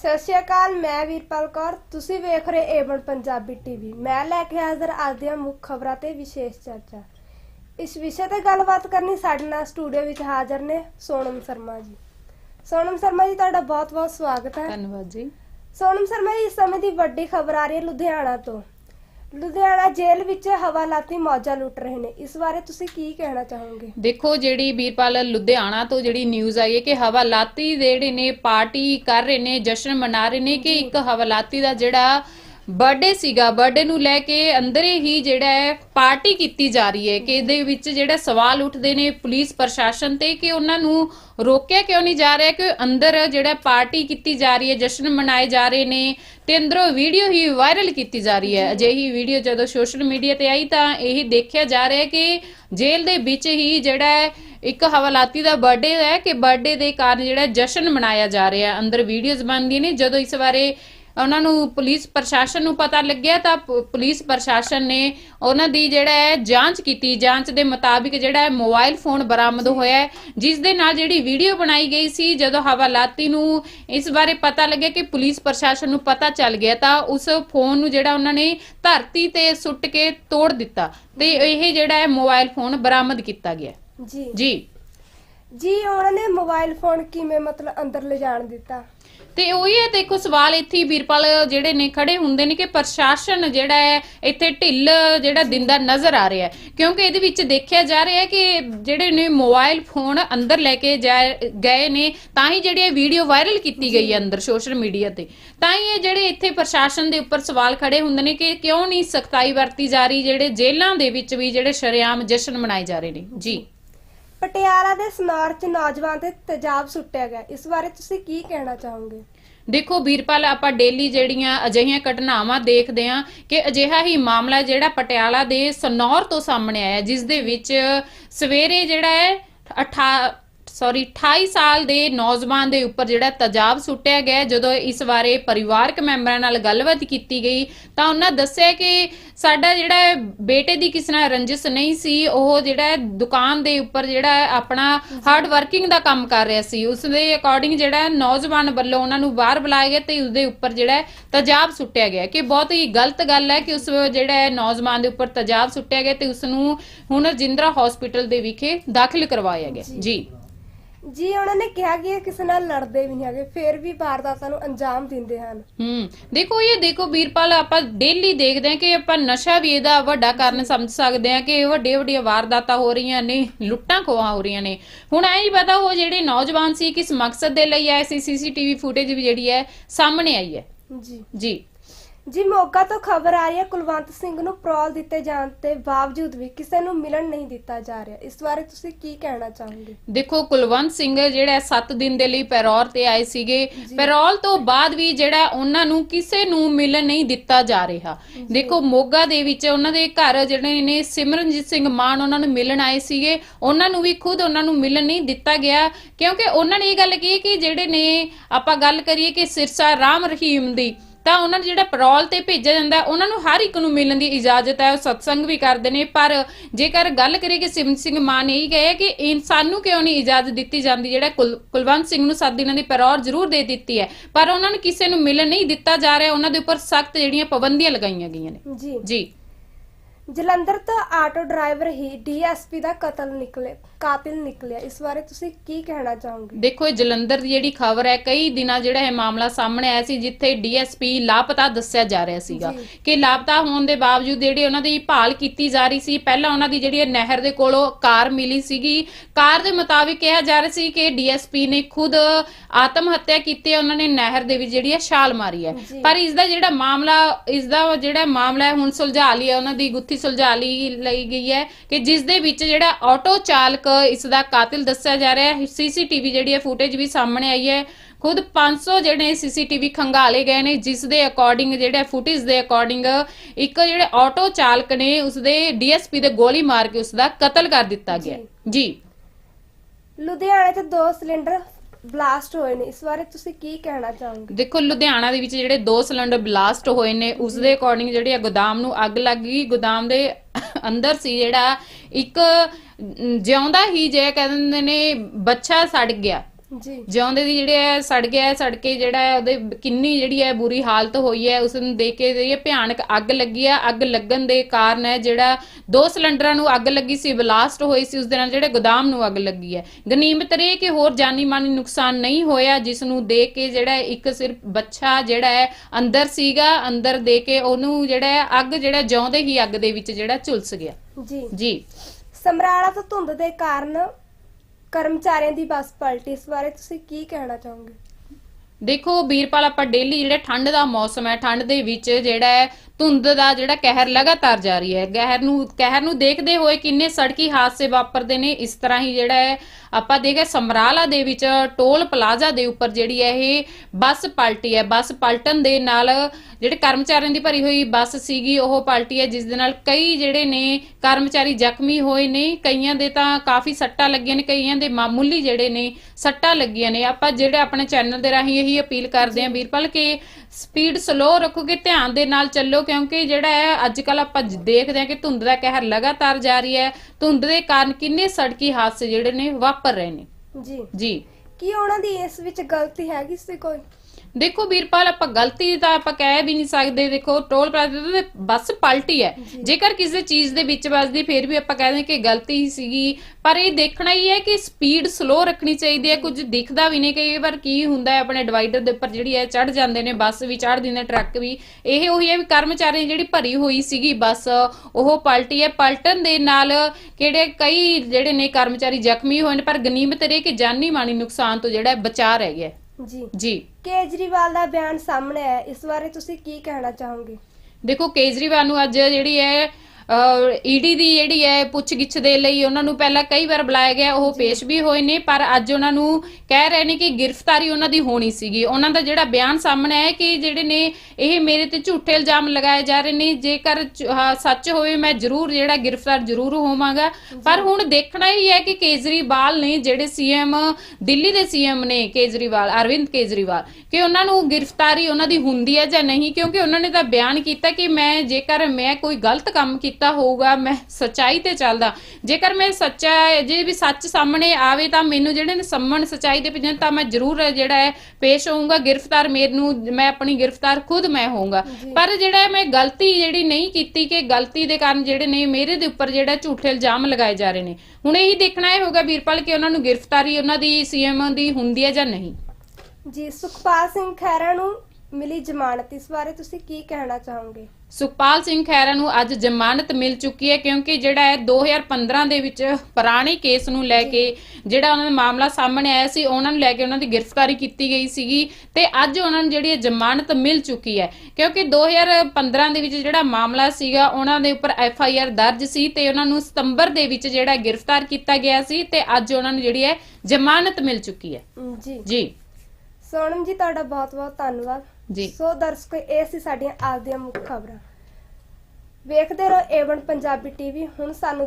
ਸਤਿ ਸ਼੍ਰੀ ਅਕਾਲ ਮੈਂ ਵੀਰਪਾਲ ਕੌਰ। ਤੁਸੀਂ ਵੇਖ ਰਹੇ ਏਵਨ ਪੰਜਾਬੀ ਟੀਵੀ। ਮੈਂ ਲੈ ਕੇ ਹਾਜ਼ਰ ਅੱਜ ਦੀਆਂ ਮੁੱਖ ਖਬਰਾਂ ਤੇ ਵਿਸ਼ੇਸ਼ ਚਰਚਾ। ਇਸ ਵਿਸ਼ੇ ਤੇ ਗੱਲਬਾਤ ਕਰਨੀ ਸਾਡੇ ਨਾਲ ਸਟੂਡੀਓ ਵਿੱਚ ਹਾਜ਼ਰ ਨੇ ਸੋਨਮ ਸ਼ਰਮਾ ਜੀ। ਸੋਨਮ ਸ਼ਰਮਾ ਜੀ ਤੁਹਾਡਾ ਬਹੁਤ-ਬਹੁਤ ਸਵਾਗਤ ਹੈ। ਧੰਨਵਾਦ ਜੀ। ਸੋਨਮ ਸ਼ਰਮਾ ਜੀ ਇਸ ਸਮੇਂ ਦੀ ਵੱਡੀ ਖਬਰ ਆ ਰਹੀ ਹੈ ਲੁਧਿਆਣਾ ਤੋਂ। ਲੁਧਿਆਣਾ ਜੇਲ੍ਹ ਵਿੱਚ ਹਵਾਲਾਤੀ ਮੌਜਾਂ ਲੁੱਟ ਰਹੇ ਨੇ। ਇਸ ਬਾਰੇ ਤੁਸੀਂ ਕੀ ਕਹਿਣਾ ਚਾਹੋਗੇ? ਦੇਖੋ ਜਿਹੜੀ ਵੀਰਪਾਲ ਲੁਧਿਆਣਾ ਤੋਂ ਜਿਹੜੀ ਨਿਊਜ਼ ਆਈ ਹੈ ਕਿ ਹਵਾਲਾਤੀ ਜਿਹੜੇ ਨੇ ਪਾਰਟੀ ਕਰ ਰਹੇ ਨੇ ਜਸ਼ਨ ਮਨਾ ਰਹੇ ਨੇ ਕਿ ਇੱਕ ਹਵਾਲਾਤੀ ਦਾ ਜਿਹੜਾ ਬਰਥਡੇ ਸੀਗਾ ਬਰਥਡੇ ਨੂੰ ਲੈ ਕੇ ਅੰਦਰੇ ਹੀ ਜਿਹੜਾ ਹੈ ਪਾਰਟੀ ਕੀਤੀ ਜਾ ਰਹੀ ਹੈ ਕਿ ਇਹਦੇ ਵਿੱਚ ਜਿਹੜਾ ਸਵਾਲ ਉੱਠਦੇ ਨੇ ਪੁਲਿਸ ਪ੍ਰਸ਼ਾਸਨ ਤੇ ਕਿ ਉਹਨਾਂ ਨੂੰ ਰੋਕਿਆ ਕਿਉਂ ਨਹੀਂ ਜਾ ਰਿਹਾ ਕਿ ਅੰਦਰ ਜਿਹੜਾ ਪਾਰਟੀ ਕੀਤੀ ਜਾ ਰਹੀ ਹੈ ਜਸ਼ਨ ਮਨਾਏ ਜਾ ਰਹੇ ਨੇ ਤੇ ਅੰਦਰੋਂ ਵੀਡੀਓ ਹੀ ਵਾਇਰਲ ਕੀਤੀ ਜਾ ਰਹੀ ਹੈ। ਅਜਿਹੀ ਵੀਡੀਓ ਜਦੋਂ ਸੋਸ਼ਲ ਮੀਡੀਆ ਤੇ ਆਈ ਤਾਂ ਇਹ ਦੇਖਿਆ ਜਾ ਰਿਹਾ ਹੈ ਕਿ ਜੇਲ੍ਹ ਦੇ ਵਿੱਚ ਹੀ ਜਿਹੜਾ ਹੈ ਇੱਕ ਹਵਾਲਾਤੀ ਦਾ ਬਰਥਡੇ ਹੈ ਕਿ ਬਰਥਡੇ ਦੇ ਕਾਰਨ ਜਿਹੜਾ ਜਸ਼ਨ ਮਨਾਇਆ ਜਾ ਰਿਹਾ। ਅੰਦਰ ਵੀਡੀਓਜ਼ ਬਣਦੀਆਂ ਨੇ। ਜਦੋਂ ਇਸ ਬਾਰੇ ਉਹਨਾਂ ਨੂੰ ਪੁਲਿਸ ਪ੍ਰਸ਼ਾਸਨ ਨੂੰ ਪਤਾ ਲੱਗਿਆ ਤਾਂ ਪੁਲਿਸ ਪ੍ਰਸ਼ਾਸਨ ਨੇ ਉਹਨਾਂ ਦੀ ਜਿਹੜਾ ਹੈ ਜਾਂਚ ਕੀਤੀ। ਜਾਂਚ ਦੇ ਮੁਤਾਬਿਕ ਜਿਹੜਾ ਹੈ ਮੋਬਾਈਲ ਫੋਨ ਬਰਾਮਦ ਹੋਇਆ ਹੈ ਜਿਸ ਦੇ ਨਾਲ ਜਿਹੜੀ ਵੀਡੀਓ ਬਣਾਈ ਗਈ ਸੀ ਜਦੋਂ ਹਵਾਲਾਤੀ ਨੂੰ ਇਸ ਬਾਰੇ ਪਤਾ ਲੱਗਿਆ ਕਿ ਪੁਲਿਸ ਪ੍ਰਸ਼ਾਸਨ ਨੂੰ ਪਤਾ ਚੱਲ ਗਿਆ ਤਾਂ ਉਸ ਫੋਨ ਨੂੰ ਜਿਹੜਾ ਉਹਨਾਂ ਨੇ ਧਰਤੀ ਤੇ ਸੁੱਟ ਕੇ ਤੋੜ ਦਿੱਤਾ ਤੇ ਇਹ ਜਿਹੜਾ ਹੈ ਮੋਬਾਈਲ ਫੋਨ ਬਰਾਮਦ ਕੀਤਾ ਗਿਆ। ਜੀ। ਜੀ। ਜੀ, ਉਹਨਾਂ ਨੇ ਮੋਬਾਈਲ ਫੋਨ ਕਿਵੇਂ ਮਤਲਬ ਅੰਦਰ ਲਿਜਾਣ ਦਿੱਤਾ? ਤੇ ਉਹੀ ਹੈ, ਦੇਖੋ ਸਵਾਲ ਇੱਥੇ ਹੀ ਵੀਰਪਾਲ ਜਿਹੜੇ ਨੇ ਖੜੇ ਹੁੰਦੇ ਨੇ ਕਿ ਪ੍ਰਸ਼ਾਸਨ ਜਿਹੜਾ ਹੈ, ਇੱਥੇ ਢਿੱਲ ਜਿਹੜਾ ਦਿੰਦਾ ਨਜ਼ਰ ਆ ਰਿਹਾ ਹੈ। ਕਿਉਂਕਿ ਇਹਦੇ ਵਿੱਚ ਦੇਖਿਆ ਜਾ ਰਿਹਾ ਹੈ ਕਿ ਜਿਹੜੇ ਨੇ ਮੋਬਾਈਲ ਫੋਨ ਅੰਦਰ ਲੈ ਕੇ ਜਾ- ਗਏ ਨੇ, ਤਾਂ ਹੀ ਜਿਹੜੀ ਇਹ ਵੀਡੀਓ ਵਾਇਰਲ ਕੀਤੀ ਗਈ ਹੈ ਅੰਦਰ ਸੋਸ਼ਲ ਮੀਡੀਆ ਤੇ। ਤਾਂ ਹੀ ਇਹ ਜਿਹੜੇ ਇੱਥੇ ਪ੍ਰਸ਼ਾਸਨ ਦੇ ਉੱਪਰ ਸਵਾਲ ਖੜੇ ਹੁੰਦੇ ਨੇ ਕਿ ਕਿਉਂ ਨਹੀਂ ਸਖਤਾਈ ਵਰਤੀ ਜਾ ਰਹੀ, ਜਿਹੜੇ ਜੇਲ੍ਹਾਂ ਦੇ ਵਿੱਚ ਵੀ ਜਿਹੜੇ ਸ਼ਰੇਆਮ ਜਸ਼ਨ ਮਨਾਏ ਜਾ ਰਹੇ ਨੇ। ਜੀ। ਪਟਿਆਲਾ ਦੇ ਸਨੌਰ ਚ ਨੌਜਵਾਨ ਤੇ ਤੇਜ਼ਾਬ ਸੁੱਟਿਆ ਗਿਆ। ਇਸ ਬਾਰੇ ਤੁਸੀਂ ਕੀ ਕਹਿਣਾ ਚਾਹੋਗੇ? ਦੇਖੋ ਵੀਰਪਾਲ, ਆਪਾਂ ਡੇਲੀ ਜਿਹੜੀਆਂ ਅਜਿਹੀਆਂ ਘਟਨਾਵਾਂ ਦੇਖਦੇ ਆ ਕਿ ਅਜਿਹਾ ਹੀ ਮਾਮਲਾ ਜਿਹੜਾ ਪਟਿਆਲਾ ਦੇ ਸਨੌਰ ਤੋਂ ਸਾਹਮਣੇ ਆਇਆ, ਜਿਸ ਦੇ ਵਿੱਚ ਸਵੇਰੇ ਜਿਹੜਾ ਹੈ 18 ਸੌਰੀ 28 ਸਾਲ ਦੇ ਨੌਜਵਾਨ ਦੇ ਉੱਪਰ ਜਿਹੜਾ ਤਜਾਬ ਸੁੱਟਿਆ ਗਿਆ ਜਦੋਂ ਇਸ ਬਾਰੇ ਪਰਿਵਾਰਕ ਮੈਂਬਰਾਂ ਨਾਲ ਗੱਲਬਾਤ ਕੀਤੀ ਗਈ ਤਾਂ ਉਹਨਾਂ ਦੱਸਿਆ ਕਿ ਸਾਡਾ ਜਿਹੜਾ ਬੇਟੇ ਦੀ ਕਿਸੇ ਨਾਲ ਰੰਜਿਸ਼ ਨਹੀਂ ਸੀ ਉਹ ਜਿਹੜਾ ਦੁਕਾਨ ਦੇ ਉੱਪਰ ਜਿਹੜਾ ਆਪਣਾ ਹਾਰਡ ਵਰਕਿੰਗ ਦਾ ਕੰਮ ਕਰ ਰਿਹਾ ਸੀ ਉਸ ਦੇ ਅਕੋਰਡਿੰਗ ਜਿਹੜਾ ਨੌਜਵਾਨ ਵੱਲੋਂ ਉਹਨਾਂ ਨੂੰ ਬਾਹਰ ਬੁਲਾਇਆ ਗਿਆ ਤੇ ਉਸ ਦੇ ਉੱਪਰ ਜਿਹੜਾ ਤਜਾਬ ਸੁੱਟਿਆ ਗਿਆ ਕਿ ਬਹੁਤ ਹੀ ਗਲਤ ਗੱਲ ਹੈ ਕਿ ਉਸ ਜਿਹੜਾ ਨੌਜਵਾਨ ਦੇ ਉੱਪਰ ਤਜਾਬ ਸੁੱਟਿਆ ਗਿਆ ਤੇ ਉਸ ਨੂੰ ਹੁਣ ਰਜਿੰਦਰਾ ਹਸਪੀਟਲ ਦੇ ਵਿਖੇ ਦਾਖਲ ਕਰਵਾਇਆ ਗਿਆ। ਜੀ। ਜੀ ਉਹਨਾਂ ਨੇ ਕਿਹਾ ਕਿ ਇਹ ਕਿਸੇ ਨਾਲ ਲੜਦੇ ਵੀ ਨਹੀਂ ਹੈਗੇ ਫਿਰ ਵੀ ਵਾਰਦਾਤਾਂ ਨੂੰ ਅੰਜਾਮ ਦਿੰਦੇ ਹਨ। ਹੂੰ ਦੇਖੋ ਇਹ ਦੇਖੋ ਵੀਰਪਾਲ ਆਪਾਂ ਡੇਲੀ ਦੇਖਦੇ ਹਾਂ ਕਿ ਆਪਾਂ ਨਸ਼ਾ ਵੀ ਇਹਦਾ ਵੱਡਾ ਕਾਰਨ ਸਮਝ ਸਕਦੇ ਹਾਂ ਕਿ ਵੱਡੇ ਵੱਡੀਆਂ ਵਾਰਦਾਤਾਂ ਹੋ ਰਹੀਆਂ ਨੇ ਲੁੱਟਾਂ ਖੋਹਾਂ ਹੋ ਰਹੀਆਂ ਨੇ। ਹੁਣ ਐ ਹੀ ਪਤਾ ਉਹ ਜਿਹੜੇ ਨੌਜਵਾਨ ਸੀ ਕਿਸ ਮਕਸਦ ਦੇ ਲਈ ਆਏ ਸੀ ਸੀਸੀਟੀਵੀ ਫੁਟੇਜ ਵੀ ਜਿਹੜੀ ਹੈ ਸਾਹਮਣੇ ਆਈ ਹੈ। ਜੀ। ਜੀ। ਜੀ ਮੋਗਾ ਤੋਂ ਖਬਰ ਆ ਰਹੀ ਹੈ ਕੁਲਵੰਤ ਸਿੰਘ ਨੂੰ ਪ੍ਰੋਲ ਦਿੱਤੇ ਜਾਣ ਦੇ ਬਾਵਜੂਦ ਵੀ ਕਿਸੇ ਨੂੰ ਮਿਲਣ ਨਹੀਂ ਦਿੱਤਾ ਜਾ ਰਿਹਾ। ਇਸ ਬਾਰੇ ਤੁਸੀਂ ਕੀ ਕਹਿਣਾ ਚਾਹੋਗੇ? ਦੇਖੋ ਕੁਲਵੰਤ ਸਿੰਘ ਜਿਹੜਾ 7 ਦਿਨ ਦੇ ਲਈ ਪੈਰੋਲ ਤੇ ਆਏ ਸੀਗੇ। ਪੈਰੋਲ ਤੋਂ ਬਾਅਦ ਵੀ ਜਿਹੜਾ ਉਹਨਾਂ ਨੂੰ ਕਿਸੇ ਨੂੰ ਮਿਲਣ ਨਹੀਂ ਦਿੱਤਾ ਜਾ ਰਿਹਾ। ਦੇਖੋ ਮੋਗਾ ਦੇ ਵਿੱਚ ਉਹਨਾਂ ਦੇ ਘਰ ਜਿਹੜੇ ਨੇ ਸਿਮਰਨਜੀਤ ਸਿੰਘ ਮਾਨ ਉਹਨਾਂ ਨੂੰ ਮਿਲਣ ਆਏ ਸੀਗੇ। ਉਹਨਾਂ ਨੂੰ ਵੀ ਖੁਦ ਉਹਨਾਂ ਨੂੰ ਮਿਲਣ ਨਹੀਂ ਦਿੱਤਾ ਗਿਆ ਕਿਉਂਕਿ ਉਹਨਾਂ ਨੇ ਇਹ ਗੱਲ ਕਹੀ ਕਿ ਜਿਹੜੇ ਨੇ ਆਪਾਂ ਗੱਲ ਕਰੀਏ ਕਿ ਸਿਰਸਾ ਰਾਮ ਰਹੀਮ ਦੀ। ਤਾਂ ਉਹਨਾਂ ਨੂੰ ਜਿਹੜਾ ਪੈਰੋਲ ਤੇ ਭੇਜਿਆ ਜਾਂਦਾ ਉਹਨਾਂ ਨੂੰ ਹਰ ਇੱਕ ਨੂੰ ਮਿਲਣ ਦੀ ਇਜਾਜ਼ਤ ਹੈ ਉਹ ਸਤਸੰਗ ਵੀ ਕਰਦੇ ਨੇ। ਪਰ ਜੇਕਰ ਗੱਲ ਕਰੀਏ ਕਿ ਸਿਮਰਨ ਸਿੰਘ ਮਾਨ ਇਹੀ ਕਹੇ ਕਿ ਇਨ- ਸਾਨੂੰ ਕਿਉਂ ਨਹੀਂ ਇਜਾਜ਼ਤ ਦਿੱਤੀ ਜਾਂਦੀ ਜਿਹੜਾ ਕੁਲ- ਕੁਲਵੰਤ ਸਿੰਘ ਨੂੰ 7 ਦਿਨਾਂ ਦੀ ਪੈਰੋਲ ਜ਼ਰੂਰ ਦੇ ਦਿੱਤੀ ਹੈ। ਪਰ ਉਹਨਾਂ ਨੂੰ ਕਿਸੇ ਨੂੰ ਮਿਲਣ ਨਹੀਂ ਦਿੱਤਾ ਜਾ ਰਿਹਾ ਉਹਨਾਂ ਦੇ ਉੱਪਰ ਸਖਤ ਜਿਹੜੀਆਂ ਪਾਬੰਦੀਆਂ ਲਗਾਈਆਂ ਗਈਆਂ ਨੇ। ਜੀ। ਜੀ। ਜਲੰਧਰ ਤੋਂ ਆਟੋ ਡਰਾਈਵਰ ਹੀ ਡੀਐਸਪੀ ਦਾ ਕਤਲ ਨਿਕਲੇ। ਕਾਤਿਲ ਨਿਕਲਿਆ ਇਸ ਬਾਰੇ ਤੁਸੀਂ ਕੀ ਕਹਿਣਾ ਚਾਹੋਗੇ ਦੇਖੋ ਇਹ ਜਲੰਧਰ ਦੀ ਜਿਹੜੀ ਖਬਰ ਹੈ ਕਈ ਦਿਨਾਂ ਜਿਹੜਾ ਇਹ ਮਾਮਲਾ ਸਾਹਮਣੇ ਆਇਆ ਸੀ ਜਿੱਥੇ ਡੀਐਸਪੀ ਲਾਪਤਾ ਦੱਸਿਆ ਜਾ ਰਿਹਾ ਸੀਗਾ ਜੀ। ਕਿ ਲਾਪਤਾ ਹੋਣ ਦੇ ਬਾਵਜੂਦ ਜਿਹੜੀ ਉਹਨਾਂ ਦੀ ਭਾਲ ਕੀਤੀ ਜਾ ਰਹੀ ਸੀ ਪਹਿਲਾਂ ਉਹਨਾਂ ਦੀ ਜਿਹੜੀ ਇਹ ਨਹਿਰ ਦੇ ਕੋਲੋਂ ਕਾਰ ਮਿਲੀ ਸੀਗੀ ਕਾਰ ਦੇ ਮੁਤਾਬਿਕ ਕਿਹਾ ਜਾ ਰਿਹਾ ਸੀ ਕਿ ਡੀਐਸਪੀ ਨੇ ਖੁਦ ਆਤਮ ਹੱਤਿਆ ਕੀਤੀ ਹੈ ਉਹਨਾਂ ਨੇ ਨਹਿਰ ਦੇ ਵਿੱਚ ਜਿਹੜੀ ਹੈ ਛਾਲ ਮਾਰੀ ਹੈ ਜੀ। ਪਰ ਇਸ ਦਾ ਜਿਹੜਾ ਮਾਮਲਾ ਇਸ ਦਾ ਜਿਹੜਾ ਮਾਮਲਾ ਹੈ ਹੁਣ ਸੁਲਝਾ ਲਈ ਹੈ ਉਹਨਾਂ ਦੀ ਗੁੱਥੀ ਸੁਲਝਾ ਲਈ ਲਈ ਗਈ ਹੈ ਕਿ ਜਿਸ ਦੇ ਵਿੱਚ ਜਿਹੜਾ ਆਟੋ ਚਾਲਕ ਇਸ ਦਾ ਕਾਤਿਲ ਦੱਸਿਆ ਜਾ ਰਿਹਾ ਹੈ। ਸੀਸੀਟੀਵੀ ਜਿਹੜੀ ਹੈ ਫੁਟੇਜ ਵੀ ਸਾਹਮਣੇ ਆਈ ਹੈ। ਖੁਦ 500 ਜਿਹੜੇ ਸੀਸੀਟੀਵੀ ਖੰਗਾਲੇ ਗਏ ਨੇ ਜਿਸ ਦੇ ਅਕੋਰਡਿੰਗ ਜਿਹੜਾ ਫੁਟੇਜ ਦੇ ਅਕੋਰਡਿੰਗ ਇੱਕ ਜਿਹੜੇ ਆਟੋ ਚਾਲਕ ਨੇ ਉਸ ਦੇ ਡੀਐਸਪੀ ਦੇ ਗੋਲੀ ਮਾਰ ਕੇ ਉਸ ਦਾ ਕਤਲ ਕਰ ਦਿੱਤਾ ਗਿਆ ਜੀ। ਲੁਧਿਆਣੇ 'ਚ ਦੋ ਸਿਲੰਡਰ ਬਲਾਸਟ ਹੋਏ ਨੇ। ਇਸ ਬਾਰੇ ਤੁਸੀਂ ਕੀ ਕਹਿਣਾ ਚਾਹੋਗੇ? ਦੇਖੋ ਲੁਧਿਆਣਾ ਦੇ ਵਿੱਚ ਜਿਹੜੇ ਦੋ ਸਿਲੰਡਰ ਬਲਾਸਟ ਹੋਏ ਨੇ ਉਸ ਦੇ ਅਕੋਰਡਿੰਗ ਜਿਹੜੀ ਗੋਦਾਮ ਨੂੰ ਅੱਗ ਲੱਗ ਗਈ। ਗੋਦਾਮ ਦੇ ਅੰਦਰ ਸੀ ਜਿਹੜਾ ਇੱਕ ਜਿਉਂਦਾ ਹੀ ਜੇ ਕਹਿ ਦਿੰਦੇ ਨੇ ਬੱਚਾ ਸੜ ਗਿਆ। ਜੀ। ਜਿਉਂਦੇ ਦੀ ਜਿਹੜੇ ਹੈ ਸੜ ਗਿਆ ਸੜ ਕੇ ਜਿਹੜਾ ਹੈ ਉਹਦੇ ਕਿੰਨੀ ਜਿਹੜੀ ਹੈ ਬੁਰੀ ਹਾਲਤ ਹੋਈ ਹੈ ਉਸ ਨੂੰ ਦੇਖ ਕੇ ਜਿਹੜੀ ਭਿਆਨਕ ਅੱਗ ਲੱਗੀ ਹੈ। ਅੱਗ ਲੱਗਣ ਦੇ ਕਾਰਨ ਹੈ ਜਿਹੜਾ ਦੋ ਸਿਲੰਡਰਾਂ ਨੂੰ ਅੱਗ ਲੱਗੀ ਸੀ ਬਲਾਸਟ ਹੋਈ ਸੀ ਉਸ ਦੇ ਨਾਲ ਜਿਹੜੇ ਗੋਦਾਮ ਨੂੰ ਅੱਗ ਲੱਗੀ ਹੈ। ਗਨੀਮਤ ਇਹ ਕਿ ਹੋਰ ਜਾਨੀ ਮਾਨੀ ਨੁਕਸਾਨ ਨਹੀਂ ਹੋਇਆ ਜਿਸ ਨੂੰ ਦੇਖ ਕੇ ਜਿਹੜਾ ਇੱਕ ਸਿਰਫ ਬੱਚਾ ਜਿਹੜਾ ਹੈ ਅੰਦਰ ਸੀਗਾ ਅੰਦਰ ਦੇ ਕੇ ਉਹਨੂੰ ਜਿਹੜਾ ਅੱਗ ਜਿਹੜਾ ਜਿਉਂਦੇ ਹੀ ਅੱਗ ਦੇ ਵਿੱਚ ਜਿਹੜਾ ਝੁਲਸ ਗਿਆ। ਜੀ। ਜੀ। ਸਮਰਾਲਾ ਤੋਂ ਧੁੰਦ ਦੇ ਕਾਰਨ ਕਰਮਚਾਰੀਆਂ ਦੀ ਬੱਸ ਪਲਟੀ। ਇਸ ਬਾਰੇ ਤੁਸੀਂ ਕੀ ਕਹਿਣਾ ਚਾਹੋਗੇ? ਦੇਖੋ ਵੀਰਪਾਲ, ਆਪਾਂ ਡੇਲੀ ਜਿਹੜਾ ਠੰਡ ਦਾ ਮੌਸਮ ਹੈ, ਠੰਡ ਦੇ ਵਿੱਚ ਜਿਹੜਾ ਹੈ ਧੁੰਦ ਦਾ ਜਿਹੜਾ ਕਹਿਰ ਲਗਾਤਾਰ ਜਾਰੀ ਹੈ। ਗਹਿਰ ਨੂੰ ਕਹਿਰ ਨੂੰ ਦੇਖਦੇ ਹੋਏ ਕਿੰਨੇ ਸੜਕੀ ਹਾਦਸੇ ਵਾਪਰਦੇ ਨੇ, ਇਸ ਤਰ੍ਹਾਂ ਹੀ ਜਿਹੜਾ ਹੈ, ਆਪਾਂ ਦੇਖਿਆ ਸਮਰਾਲਾ ਦੇ ਵਿੱਚ ਟੋਲ ਪਲਾਜ਼ਾ ਦੇ ਉੱਪਰ ਜਿਹੜੀ ਹੈ ਇਹ ਬੱਸ ਪਲਟੀ ਹੈ। ਬੱਸ ਪਲਟਣ ਦੇ ਨਾਲ ਜਿਹੜੇ ਕਰਮਚਾਰੀਆਂ ਦੀ ਭਰੀ ਹੋਈ ਬੱਸ ਸੀਗੀ, ਉਹ ਪਲਟੀ ਹੈ, ਜਿਸ ਦੇ ਨਾਲ ਕਈ ਜਿਹੜੇ ਨੇ ਕਰਮਚਾਰੀ ਜ਼ਖਮੀ ਹੋਏ ਨੇ। ਕਈਆਂ ਦੇ ਤਾਂ ਕਾਫੀ ਸੱਟਾਂ ਲੱਗੀਆਂ ਨੇ, ਕਈਆਂ ਦੇ ਮਾਮੂਲੀ ਜਿਹੜੇ ਨੇ ਸੱਟਾਂ ਲੱਗੀਆਂ ਨੇ। ਆਪਾਂ ਜਿਹੜੇ ਆਪਣੇ ਚੈਨਲ ਦੇ ਰਾਹੀਂ ਇਹੀ ਅਪੀਲ ਕਰਦੇ ਹਾਂ ਵੀਰਪਾਲ ਕਿ ਸਪੀਡ ਸਲੋ ਰੱਖੋਗੇ ਧਿਆਨ ਦੇ ਨਾਲ ਚੱਲੋ ਕਿਉਂਕਿ ਜਿਹੜਾ ਹੈ ਅੱਜ ਕੱਲ ਆਪਾਂ ਦੇਖਦੇ ਹਾਂ ਕਿ ਧੁੰਦ ਦਾ ਕਹਿਰ ਲਗਾਤਾਰ ਜਾਰੀ ਹੈ। ਧੁੰਦ ਦੇ ਕਾਰਨ ਕਿੰਨੇ ਸੜਕੀ ਹਾਦਸੇ ਜਿਹੜੇ ਨੇ ਵਾਪਰ ਰਹੇ ਨੇ। ਜੀ। ਜੀ। ਕੀ ਉਹਨਾਂ ਦੀ ਇਸ ਵਿੱਚ ਗਲਤੀ ਹੈਗੀ ਸੀ ਕੋਈ? ਦੇਖੋ ਵੀਰਪਾਲ ਆਪਾਂ ਗਲਤੀ ਤਾਂ ਆਪਾਂ ਕਹਿ ਵੀ ਨਹੀਂ ਸਕਦੇ ਦੇਖੋ ਟੋਲ ਪਲਾਜ਼ਾ ਤੇ ਬੱਸ ਪਲਟੀ ਹੈ। ਜੇਕਰ ਕਿਸੇ ਚੀਜ਼ ਦੇ ਵਿੱਚ ਵੱਜਦੀ ਫਿਰ ਵੀ ਆਪਾਂ ਕਹਿੰਦੇ ਕਿ ਗਲਤੀ ਹੀ ਸੀਗੀ। ਪਰ ਇਹ ਦੇਖਣਾ ਹੀ ਹੈ ਕਿ ਸਪੀਡ ਸਲੋ ਰੱਖਣੀ ਚਾਹੀਦੀ ਹੈ। ਕੁਝ ਦਿਖਦਾ ਵੀ ਨਹੀਂ ਕਈ ਵਾਰ ਕੀ ਹੁੰਦਾ ਹੈ ਆਪਣੇ ਡਿਵਾਈਡਰ ਦੇ ਉੱਪਰ ਜਿਹੜੀ ਹੈ ਚੜ ਜਾਂਦੇ ਨੇ ਬੱਸ ਵੀ ਚੜ ਦਿੰਦੇ ਟਰੱਕ ਵੀ। ਇਹ ਉਹੀ ਹੈ ਵੀ ਕਰਮਚਾਰੀ ਜਿਹੜੀ ਭਰੀ ਹੋਈ ਸੀਗੀ ਬੱਸ ਉਹ ਪਲਟੀ ਹੈ। ਪਲਟਣ ਦੇ ਨਾਲ ਕਿਹੜੇ ਕਈ ਜਿਹੜੇ ਨੇ ਕਰਮਚਾਰੀ ਜ਼ਖਮੀ ਹੋਏ ਨੇ ਪਰ ਗਨੀਮਤ ਇਹ ਕਿ ਜਾਨੀ ਮਾਨੀ ਨੁਕਸਾਨ ਤੋਂ ਜਿਹੜਾ ਬਚਾ ਰਹਿ ਗਿਆ। ਜੀ। ਜੀ। ਕੇਜਰੀਵਾਲ ਦਾ ਬਿਆਨ ਸਾਹਮਣੇ ਆਇਆ। ਇਸ ਬਾਰੇ ਤੁਸੀਂ ਕੀ ਕਹਿਣਾ ਚਾਹੋਗੇ? ਦੇਖੋ ਕੇਜਰੀਵਾਲ ਨੂੰ ਅੱਜ ਜਿਹੜੀ ਹੈ ਈਡੀ ਦੀ ਜਿਹੜੀ ਹੈ ਪੁੱਛਗਿੱਛ ਦੇ ਲਈ ਉਹਨਾਂ ਨੂੰ ਪਹਿਲਾਂ ਕਈ ਵਾਰ ਬੁਲਾਇਆ ਗਿਆ ਉਹ ਪੇਸ਼ ਵੀ ਹੋਏ ਨੇ ਪਰ ਅੱਜ ਉਹਨਾਂ ਨੂੰ ਕਹਿ ਰਹੇ ਨੇ ਕਿ ਗ੍ਰਿਫਤਾਰੀ ਉਹਨਾਂ ਦੀ ਹੋਣੀ ਸੀਗੀ। ਉਹਨਾਂ ਦਾ ਜਿਹੜਾ ਬਿਆਨ ਸਾਹਮਣੇ ਆਇਆ ਕਿ ਜਿਹੜੇ ਨੇ ਇਹ ਮੇਰੇ ਤੇ ਝੂਠੇ ਇਲਜ਼ਾਮ ਲਗਾਏ ਜਾ ਰਹੇ ਨੇ ਜੇਕਰ ਸੱਚ ਹੋਵੇ ਮੈਂ ਜ਼ਰੂਰ ਜਿਹੜਾ ਗ੍ਰਿਫਤਾਰ ਜ਼ਰੂਰ ਹੋਵਾਂਗਾ। ਪਰ ਹੁਣ ਦੇਖਣਾ ਹੀ ਹੈ ਕਿ ਕੇਜਰੀਵਾਲ ਨੇ ਜਿਹੜੇ ਸੀਐਮ ਦਿੱਲੀ ਦੇ ਸੀਐਮ ਨੇ ਕੇਜਰੀਵਾਲ ਅਰਵਿੰਦ ਕੇਜਰੀਵਾਲ ਕਿ ਉਹਨਾਂ ਨੂੰ ਗ੍ਰਿਫਤਾਰੀ ਉਹਨਾਂ ਦੀ ਹੁੰਦੀ ਹੈ ਜਾਂ ਨਹੀਂ ਕਿਉਂਕਿ ਉਹਨਾਂ ਨੇ ਤਾਂ ਬਿਆਨ ਕੀਤਾ ਕਿ ਮੈਂ ਜੇਕਰ ਮੈਂ ਕੋਈ ਗਲਤ ਕੰਮ ਕੀਤਾ ਹੋਊਗਾ ਮੈਂ ਸੱਚਾਈ ਤੇ ਚੱਲਦਾ। ਜੇਕਰ ਮੈਂ ਸੱਚਾ ਜੇ ਵੀ ਸੱਚ ਸਾਹਮਣੇ ਆਵੇ ਤਾਂ ਮੈਨੂੰ ਜਿਹੜੇ ਨੇ ਸੰਮਣ ਸੱਚਾਈ ਦੇ ਪਿੱਛੇ ਤਾਂ ਮੈਂ ਜ਼ਰੂਰ ਜਿਹੜਾ ਹੈ ਪੇਸ਼ ਹੋਊਂਗਾ। ਗ੍ਰਿਫਤਾਰ ਮੈਨੂੰ ਮੈਂ ਆਪਣੀ ਗ੍ਰਿਫਤਾਰ ਖੁਦ ਮੈਂ ਹੋਊਂਗਾ। ਪਰ ਜਿਹੜਾ ਮੈਂ ਗਲਤੀ ਜਿਹੜੀ ਨਹੀਂ ਕੀਤੀ ਕਿ ਗਲਤੀ ਦੇ ਕਾਰਨ ਜਿਹੜੇ ਨੇ ਮੇਰੇ ਦੇ ਉੱਪਰ ਜਿਹੜਾ ਝੂਠੇ ਇਲਜ਼ਾਮ ਲਗਾਏ ਜਾ ਰਹੇ ਨੇ। ਹੁਣ ਇਹੀ ਦੇਖਣਾ ਇਹ ਹੋਗਾ ਵੀਰਪਾਲ ਕਿ ਉਹਨਾਂ ਨੂੰ ਗ੍ਰਿਫਤਾਰੀ ਉਹਨਾਂ ਦੀ ਸੀਐਮ ਦੀ ਹੁੰਦੀ ਹੈ ਜਾਂ ਨਹੀਂ। ਜੀ ਸੁਖਪਾਲ ਸਿੰਘ ਖਹਿਰਾ ਨੂੰ ਮਿਲੀ ਜ਼ਮਾਨਤ ਇਸ ਬਾਰੇ ਤੁਸੀਂ ਕੀ ਕਹਿਣਾ ਚਾਹੋਗੇ? ਸੁਖਪਾਲ ਸਿੰਘ ਖਹਿਰਾ ਨੂੰ ਅੱਜ ਜ਼ਮਾਨਤ ਮਿਲ ਚੁੱਕੀ ਹੈ ਕਿਉਂਕਿ ਜਿਹੜਾ ਹੈ 2015 ਦੇ ਵਿੱਚ ਪੁਰਾਣੇ ਕੇਸ ਨੂੰ ਲੈ ਕੇ ਜਿਹੜਾ ਉਹਨਾਂ ਦਾ ਮਾਮਲਾ ਸਾਹਮਣੇ ਆਇਆ ਸੀ ਉਹਨਾਂ ਨੂੰ ਲੈ ਕੇ ਉਹਨਾਂ ਦੀ ਗ੍ਰਿਫਤਾਰੀ ਕੀਤੀ ਗਈ ਸੀਗੀ ਤੇ ਅੱਜ ਉਹਨਾਂ ਨੂੰ ਜਿਹੜੀ ਜ਼ਮਾਨਤ ਮਿਲ ਚੁੱਕੀ ਹੈ ਕਿਉਂਕਿ 2015 ਦੇ ਵਿੱਚ ਜਿਹੜਾ ਮਾਮਲਾ ਸੀਗਾ ਉਹਨਾਂ ਦੇ ਉੱਪਰ ਐਫ ਆਈ ਆਰ ਦਰਜ ਸੀ ਤੇ ਉਹਨਾਂ ਨੂੰ ਸਤੰਬਰ ਦੇ ਵਿੱਚ ਜਿਹੜਾ ਗ੍ਰਿਫਤਾਰ ਕੀਤਾ ਗਿਆ ਸੀ ਤੇ ਅੱਜ ਉਹਨਾਂ ਨੂੰ ਜਿਹੜੀ ਹੈ ਜ਼ਮਾਨਤ ਮਿਲ ਚੁੱਕੀ ਹੈ। ਜੀ। ਜੀ। ਸੋਨਮ ਜੀ ਤੁਹਾਡਾ ਬਹੁਤ ਬਹੁਤ ਧੰਨਵਾਦ। ਜੀ। ਸੋ ਦਰਸ਼ਕੋ, ਇਹ ਸੀ ਸਾਡੀਆਂ ਅੱਜ ਦੀਆਂ ਮੁੱਖ ਖਬਰਾਂ। ਵੇਖਦੇ ਰਹੋ ਏਵਨ ਪੰਜਾਬੀ ਟੀਵੀ ਹੁਣ ਸਾਨੂੰ